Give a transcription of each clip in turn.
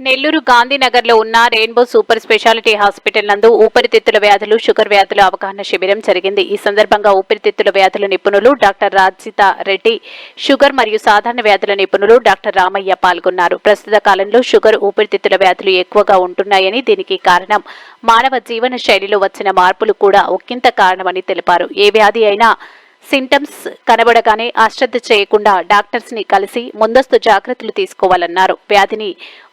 నెల్లూరు గాంధీనగర్లో ఉన్న rainbow super speciality hospital నందు ఊపిరితిత్తుల వ్యాధులు షుగర్ వ్యాధుల అవగాహన శిబిరం జరిగింది. ఈ సందర్భంగా ఊపిరితిత్తుల వ్యాధుల నిపుణులు డాక్టర్ రాజిత రెడ్డి షుగర్ మరియు సాధారణ వ్యాధుల నిపుణులు డాక్టర్ రామయ్య పాల్గొన్నారు. ప్రస్తుత కాలంలో షుగర్ ఊపిరితిత్తుల వ్యాధులు ఎక్కువగా ఉంటున్నాయని దీనికి కారణం మానవ జీవన శైలిలో వచ్చిన మార్పులు కూడా ఒక్కింత కారణమని తెలిపారు. ఏ వ్యాధి అయినా సింటమ్స్ కనబడగానే అశ్రద్ధ చేయకుండా డాక్టర్స్ని కలిసి ముందస్తు జాగ్రత్తలు తీసుకోవాలన్నారు. వ్యాధిని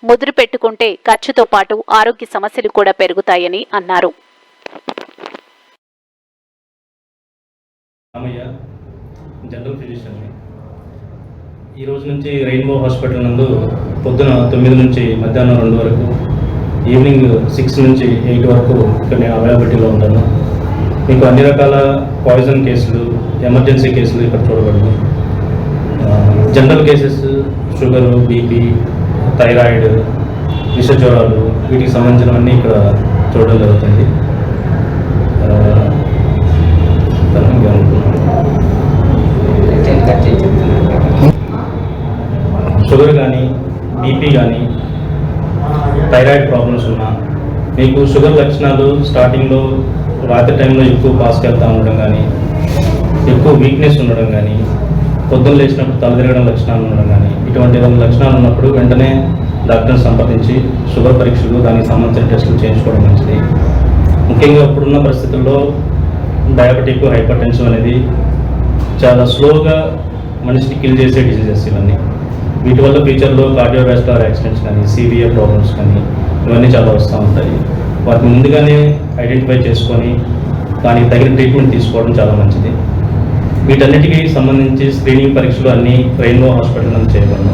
ముదురు పెట్టుకుంటే ఖర్చుతో పాటు ఆరోగ్య సమస్యలు కూడా పెరుగుతాయని అన్నారు. జనరల్ ఫిజిషియన్ని ఈ రోజు నుంచి రెయిన్బో హాస్పిటల్ నందు పొద్దున తొమ్మిది నుంచి మధ్యాహ్నం రెండు వరకు ఈవినింగ్ సిక్స్ నుంచి ఎయిట్ వరకు ఇక్కడ నేను అవైలబిలిటీలో ఉంటాను మీకు అన్ని రకాల పాయిజన్ కేసులు ఎమర్జెన్సీ కేసులు ఇక్కడ చూడబడదు. General cases sugar BP thyroid విషజ్వరాలు వీటికి సంబంధించినవన్నీ ఇక్కడ చూడడం జరుగుతుంది. షుగర్ కానీ బీపీ కానీ థైరాయిడ్ ప్రాబ్లమ్స్ ఉన్నా మీకు షుగర్ లక్షణాలు స్టార్టింగ్లో రాత్రి టైంలో ఎక్కువ పాస్కి వెళ్తూ ఉండడం కానీ ఎక్కువ వీక్నెస్ ఉండడం కానీ పొద్దున్న లేచినప్పుడు తల తిరగడం లక్షణాలు ఉండడం కానీ ఇటువంటి ఏదైనా లక్షణాలు ఉన్నప్పుడు వెంటనే డాక్టర్ని సంప్రదించి షుగర్ పరీక్షలు దానికి సంబంధించిన టెస్టులు చేయించుకోవడం మంచిది. ముఖ్యంగా ఇప్పుడున్న పరిస్థితుల్లో డయాబెటిక్ హైపర్ టెన్షన్ అనేది చాలా స్లోగా మనిషిని కిల్ చేసే డిసీజెస్ ఇవన్నీ. వీటి వల్ల ఫ్యూచర్లో కార్డియోవాస్కులర్ యాక్సిడెంట్స్ కానీ సీవియర్ ప్రాబ్లమ్స్ కానీ ఇవన్నీ చాలా వస్తూ ఉంటాయి. వాటిని ముందుగానే ఐడెంటిఫై చేసుకొని దానికి తగిన ట్రీట్మెంట్ తీసుకోవడం చాలా మంచిది. వీటన్నిటికీ సంబంధించి స్క్రీనింగ్ పరీక్షలు అన్నీ రెయిన్బో హాస్పిటల్ నుంచి చేయబడిన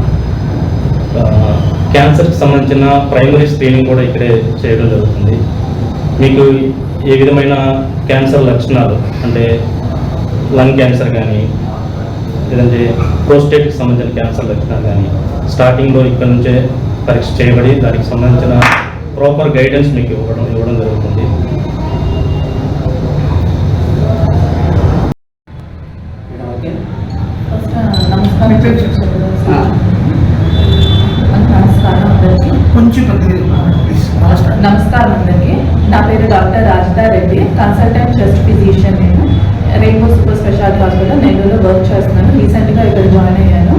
క్యాన్సర్కి సంబంధించిన ప్రైమరీ స్క్రీనింగ్ కూడా ఇక్కడే చేయడం జరుగుతుంది. మీకు ఏ విధమైన క్యాన్సర్ లక్షణాలు అంటే లంగ్ క్యాన్సర్ కానీ లేదంటే ప్రోస్టేట్కి సంబంధించిన క్యాన్సర్ లక్షణాలు కానీ స్టార్టింగ్లో ఇక్కడ నుంచే పరీక్ష చేయబడి దానికి సంబంధించిన ప్రాపర్ గైడెన్స్ మీకు ఇవ్వడం ఇవ్వడం జరుగుతుంది. ఫస్ట్ నమస్కారం. అందరికీ. నా పేరు doctor Rajitha Reddy. Consultant chest physician నేను. రెయిన్బో సూపర్ స్పెషాలిటీ హాస్పిటల్ నెల్లూరులో వర్క్ చేస్తున్నాను. రీసెంట్గా ఇక్కడ జాయిన్ అయ్యాను.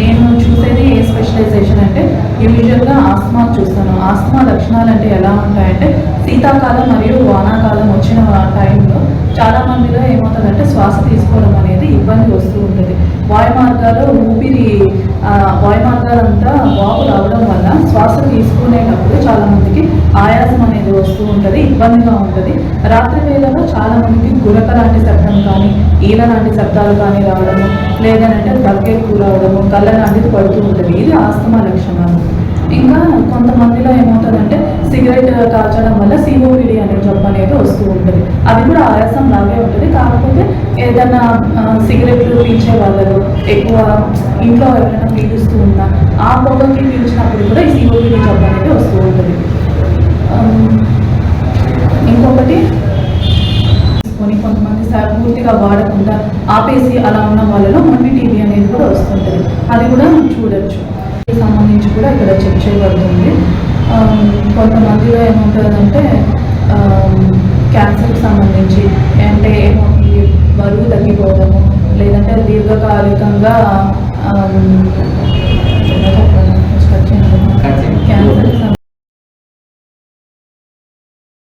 నేను చూసేది ఏ స్పెషలైజేషన్ అంటే యూజువల్గా ఆస్తమా చూస్తాను. ఆస్తమా లక్షణాలు అంటే ఎలా ఉంటాయంటే శీతాకాలం మరియు వానాకాలం వచ్చిన టైంలో చాలా మందిలో ఏమవుతుందంటే శ్వాస తీసుకోవడం అనేది ఇబ్బంది వస్తూ ఉంటుంది. వాయు మార్గాలు ఊపిరి వాయు మార్గాలంతా బాగు రావడం వల్ల శ్వాస తీసుకునేటప్పుడు చాలా ఆయాసం అనేది వస్తూ ఉంటుంది ఇబ్బందిగా ఉంటుంది. రాత్రి వేళలో చాలా మందికి గురక లాంటి శబ్దం కానీ ఈల లాంటి శబ్దాలు కానీ రావడము లేదంటే దగ్గెక్కువ రావడము కళ్ళ లాంటిది పడుతూ ఉంటుంది. ఇది ఆస్తమా లక్షణాలు. ఇంకా కొంతమందిలో ఏమవుతుందంటే సిగరెట్ కాల్చడం వల్ల సిఓపిడి అనే జబ్బు అనేది వస్తూ ఉంటుంది. అది కూడా ఆయాసం లాగే ఉంటుంది. కాకపోతే ఏదైనా సిగరెట్లు పీల్చే వాళ్ళు ఎక్కువ ఇంట్లో ఎవరైనా పీలుస్తూ ఉన్నా ఆ పొగకి పీల్చినప్పుడు కూడా ఈ సిఓపిడి జబ్బు అనేది వస్తూ ఉంటుంది. ఇంకొకటి తీసుకొని కొంతమంది పూర్తిగా వాడకుండా ఆపేసి అలా ఉన్న వాళ్ళలో మొండి టీవీ అనేది కూడా వస్తుంటుంది. అది కూడా మనం చూడొచ్చు. సంబంధించి కూడా ఇక్కడ చెక్ చేయబడుతుంది. కొంతమందిలో ఏముంటుందంటే క్యాన్సర్కి సంబంధించి అంటే ఏమవుతుంది? బరువు తగ్గిపోవడము లేదంటే దీర్ఘకాలికంగా